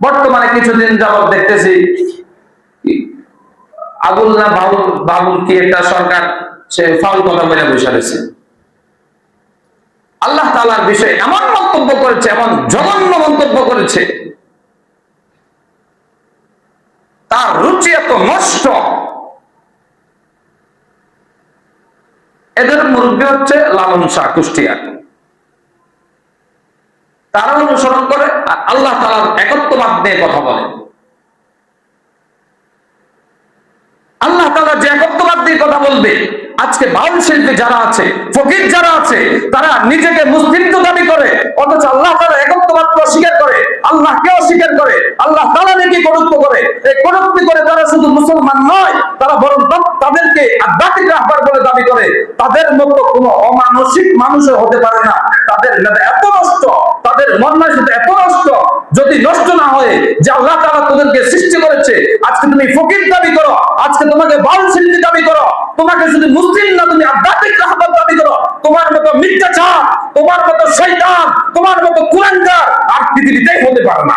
বর্তমানে কিছুদিন যাবত দেখতেছি, আবুল না বাবুল বাবুল কি একটা সরকার, সে ফাউল কথা বলে বসে রয়েছে। আল্লাহ তালার বিষয়ে এমন মন্তব্য করেছে, এমন জঘন্য মন্তব্য করেছে। তার রুচি এত নষ্ট। এদের মুরব্বী হচ্ছে লালন শাহ কুষ্টিয়া। তারা অনুসরণ করে আর আল্লাহ তালার একত্ববাদ নিয়ে কথা বলে। আল্লাহ তালা যে একত্ববাদ দিয়ে কথা বলবে, আজকে বাউল শিল্পী যারা আছে, ফকির যারা আছে, তারা নিজেকে মুসলিম তো দাবি করে, অথচ আল্লাহ তালা একত্ববাদকে অস্বীকার করে, আল্লাহকে অস্বীকার করে, আল্লাহ তালা নাকি করুত্ব করে, এই করুক্তি করে তারা শুধু মুসলমান নয়, তারা বরং তাদেরকে আধ্যাত্মিক রাহবার বলে দাবি করে। তাদের মতো কোনো অমানসিক মানুষও হতে পারে না। তাদের মেধা এত নষ্ট, তাদের মর্মাসিত এত নষ্ট, যদি নষ্ট না হয় যে আল্লাহ তারা তোদেরকে সৃষ্টি করেছে, আজকে তুমি ফকির দাবি করো, আজকে তোমাকে বাল শিল্পী দাবি করো, তোমাকে শুধু মুসলিম না, তুমি আধ্যাত্মিক রাহবার দাবি করো, তোমার মতো মিথ্যাচার, তোমার মতো শৈতান তোমার মতো কুরাঙ্গার আর পৃথিবীতেই হতে পারে না।